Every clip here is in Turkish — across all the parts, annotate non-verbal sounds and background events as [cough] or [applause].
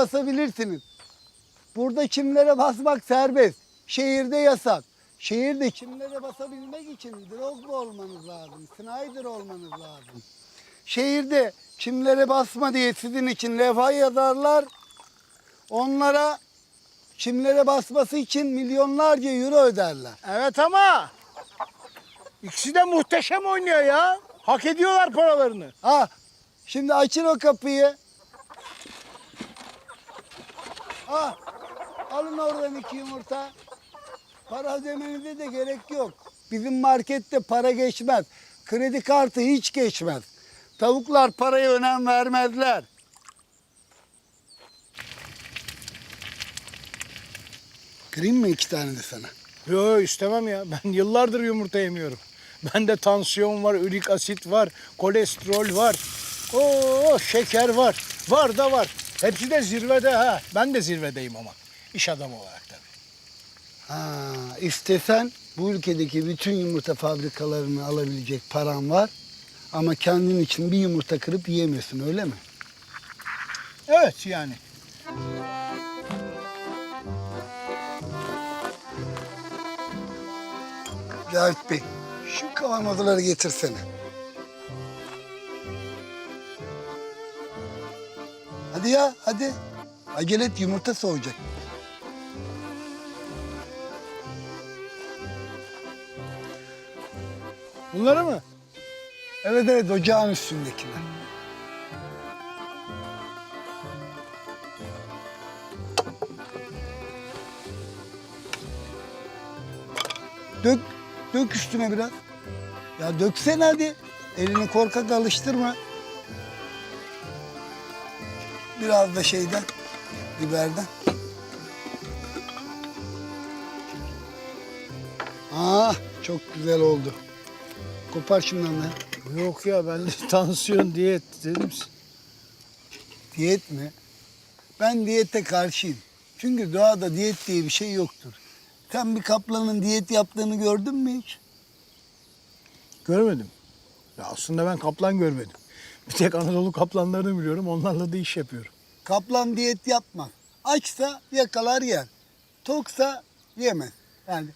basabilirsiniz. Burada çimlere basmak serbest. Şehirde yasak. Şehirde çimlere basabilmek için Drogba olmanız lazım. Snyder olmanız lazım. Şehirde çimlere basma diye sizin için levha yazarlar. Onlara çimlere basması için milyonlarca euro öderler. Evet ama ikisi de muhteşem oynuyor ya. Hak ediyorlar paralarını. Ha, şimdi açın o kapıyı. Ha, alın oradan iki yumurta. Para ödemenize de gerek yok. Bizim markette para geçmez. Kredi kartı hiç geçmez. Tavuklar paraya önem vermezler. Kırayım mı iki tane de sana? Yo istemem ya. Ben yıllardır yumurta yemiyorum. Bende tansiyon var, ürik asit var, kolesterol var. Oo şeker var. Var da var. Hepsi de zirvede ha. Ben de zirvedeyim ama. İş adamı olarak tabii. Ha, istesen bu ülkedeki bütün yumurta fabrikalarını alabilecek paran var. Ama kendin için bir yumurta kırıp yiyemiyorsun öyle mi? Evet yani. Cavit Bey, şu kavanozları getirsene. Hadi ya, hadi. Acele et, yumurta soğuyacak. Bunları mı? Evet evet, ocağın üstündekiler. Dök, dök üstüne biraz. Ya döksene hadi. Elini korkak alıştırma. Biraz da şeyden, biberden. Ah, çok güzel oldu. Kopar şundan da. Yok ya ben de [laughs] tansiyon diyet dedim. Diyet mi? Ben diyete karşıyım. Çünkü doğada diyet diye bir şey yoktur. Sen bir kaplanın diyet yaptığını gördün mü hiç? Görmedim. Ya aslında ben kaplan görmedim. Bir tek Anadolu kaplanlarını biliyorum. Onlarla da iş yapıyorum. Kaplan diyet yapmaz. Açsa yakalar yer. Toksa yemez. Yani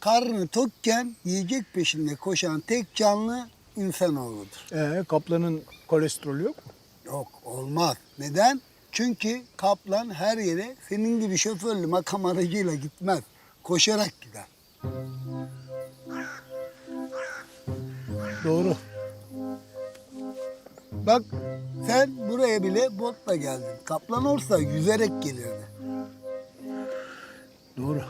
karnı tokken yiyecek peşinde koşan tek canlı insanoğludur. Ee, kaplanın kolesterolü yok mu? Yok olmaz. Neden? Çünkü kaplan her yere senin gibi şoförlü makam aracıyla gitmez. Koşarak gider. Doğru. Bak sen buraya bile botla geldin. Kaplan olsa yüzerek gelirdi. Doğru.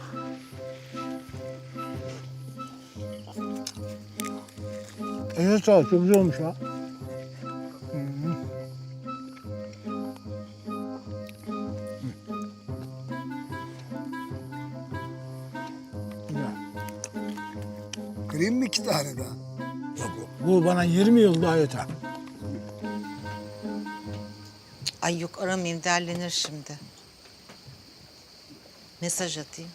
Eline sağlık. Çok güzel olmuş ha. Kırayım mı iki tane daha? Yok yok. Bu bana 20 yıl daha yeter. Ay yok aramayayım derlenir şimdi. Mesaj atayım.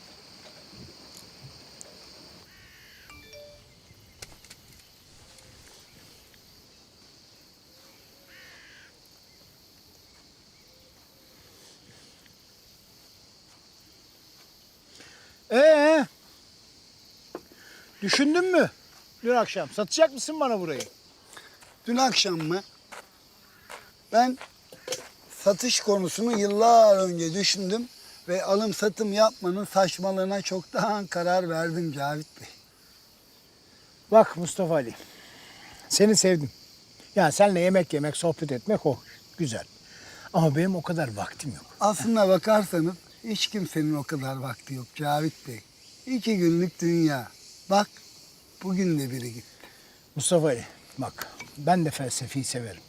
Ee? Düşündün mü? Dün akşam satacak mısın bana burayı? Dün akşam mı? Ben satış konusunu yıllar önce düşündüm ve alım satım yapmanın saçmalığına çoktan karar verdim Cavit Bey. Bak Mustafa Ali. Seni sevdim. Ya seninle yemek yemek, sohbet etmek hoş, güzel. Ama benim o kadar vaktim yok. Aslına bakarsanız hiç kimsenin o kadar vakti yok Cavit Bey. İki günlük dünya. Bak bugün de biri gitti. Mustafa Ali bak ben de felsefeyi severim.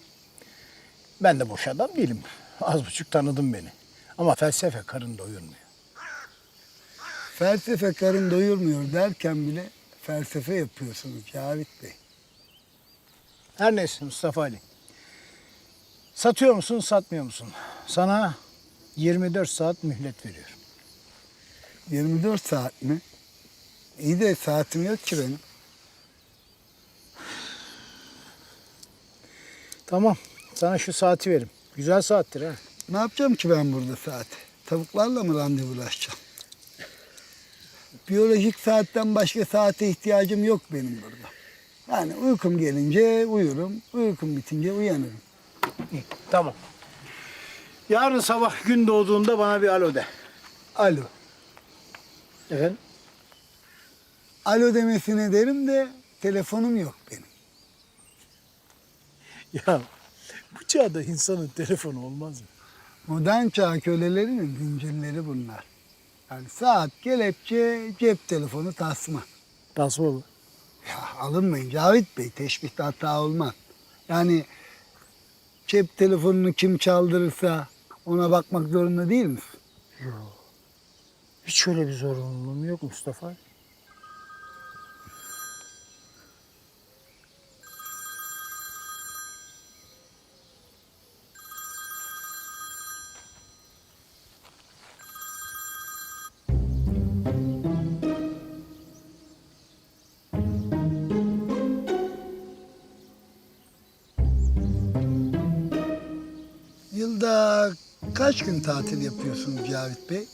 Ben de boş adam değilim. Az buçuk tanıdın beni. Ama felsefe karın doyurmuyor. Felsefe karın doyurmuyor derken bile felsefe yapıyorsunuz Cavit Bey. Her neyse Mustafa Ali. Satıyor musun, satmıyor musun? Sana 24 saat mühlet veriyorum. 24 saat mi? İyi de saatim yok ki benim. Tamam, sana şu saati verim. Güzel saattir ha. Ne yapacağım ki ben burada saat? Tavuklarla mı randevulaşacağım? Biyolojik saatten başka saate ihtiyacım yok benim burada. Yani uykum gelince uyurum, uykum bitince uyanırım. İyi, tamam. Yarın sabah gün doğduğunda bana bir alo de. Alo. Efendim? Alo demesine derim de telefonum yok benim. Ya bu çağda insanın telefonu olmaz mı? Modern çağ kölelerinin güncelleri bunlar. Yani saat, kelepçe, cep telefonu, tasma. Tasma mı? Ya alınmayın Cavit Bey, teşbihte hata olmaz. Yani cep telefonunu kim çaldırırsa ona bakmak zorunda değil misin? Hiç öyle bir zorunluluğum yok Mustafa. Yılda kaç gün tatil yapıyorsunuz Cavit Bey?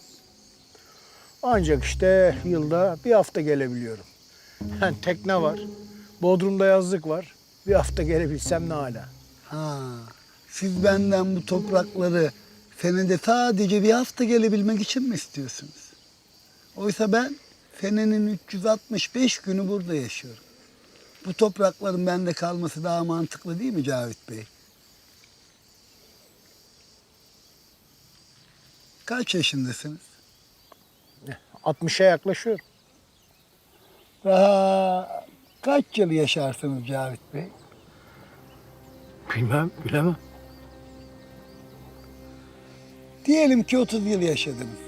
Ancak işte yılda bir hafta gelebiliyorum. Yani [laughs] tekne var, Bodrum'da yazlık var. Bir hafta gelebilsem ne hala. Ha, siz benden bu toprakları senede sadece bir hafta gelebilmek için mi istiyorsunuz? Oysa ben senenin 365 günü burada yaşıyorum. Bu toprakların bende kalması daha mantıklı değil mi Cavit Bey? Kaç yaşındasınız? 60'a yaklaşıyor. Daha kaç yıl yaşarsınız Cavit Bey? Bilmem, bilemem. Diyelim ki 30 yıl yaşadınız.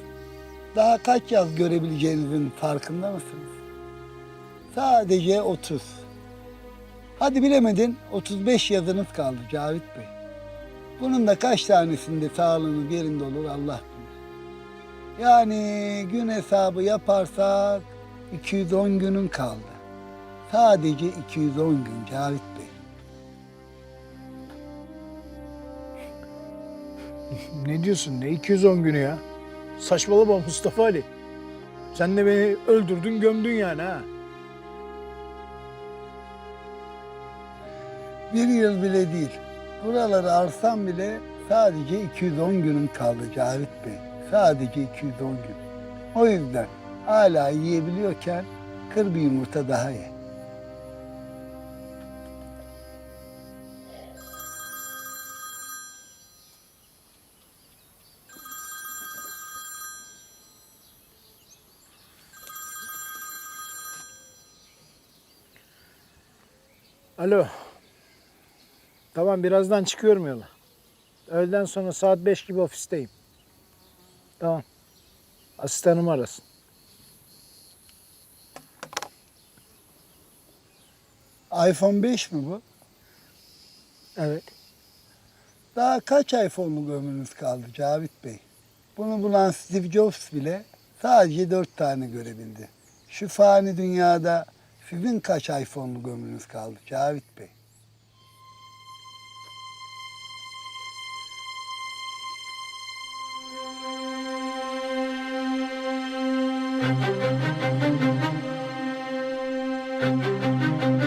Daha kaç yaz görebileceğinizin farkında mısınız? Sadece 30. Hadi bilemedin 35 yazınız kaldı Cavit Bey. Bunun da kaç tanesinde sağlığınız yerinde olur Allah bilir. Yani gün hesabı yaparsak 210 günün kaldı. Sadece 210 gün Cavit Bey. Ne diyorsun? Ne 210 günü ya? Saçmalama Mustafa Ali. Sen de beni öldürdün, gömdün yani ha. Bir yıl bile değil. Buraları arsam bile sadece 210 günüm kaldı Cavit Bey. Sadece 210 gün. O yüzden hala yiyebiliyorken kır bir yumurta daha ye. Alo. Tamam birazdan çıkıyorum yola. Öğleden sonra saat 5 gibi ofisteyim. Tamam. Asistanım arasın. iPhone 5 mi bu? Evet. Daha kaç iPhone'luk ömrünüz kaldı Cavit Bey? Bunu bulan Steve Jobs bile sadece dört tane görebildi. Şu fani dünyada sizin kaç iPhone'luk ömrünüz kaldı Cavit Bey? Thank you.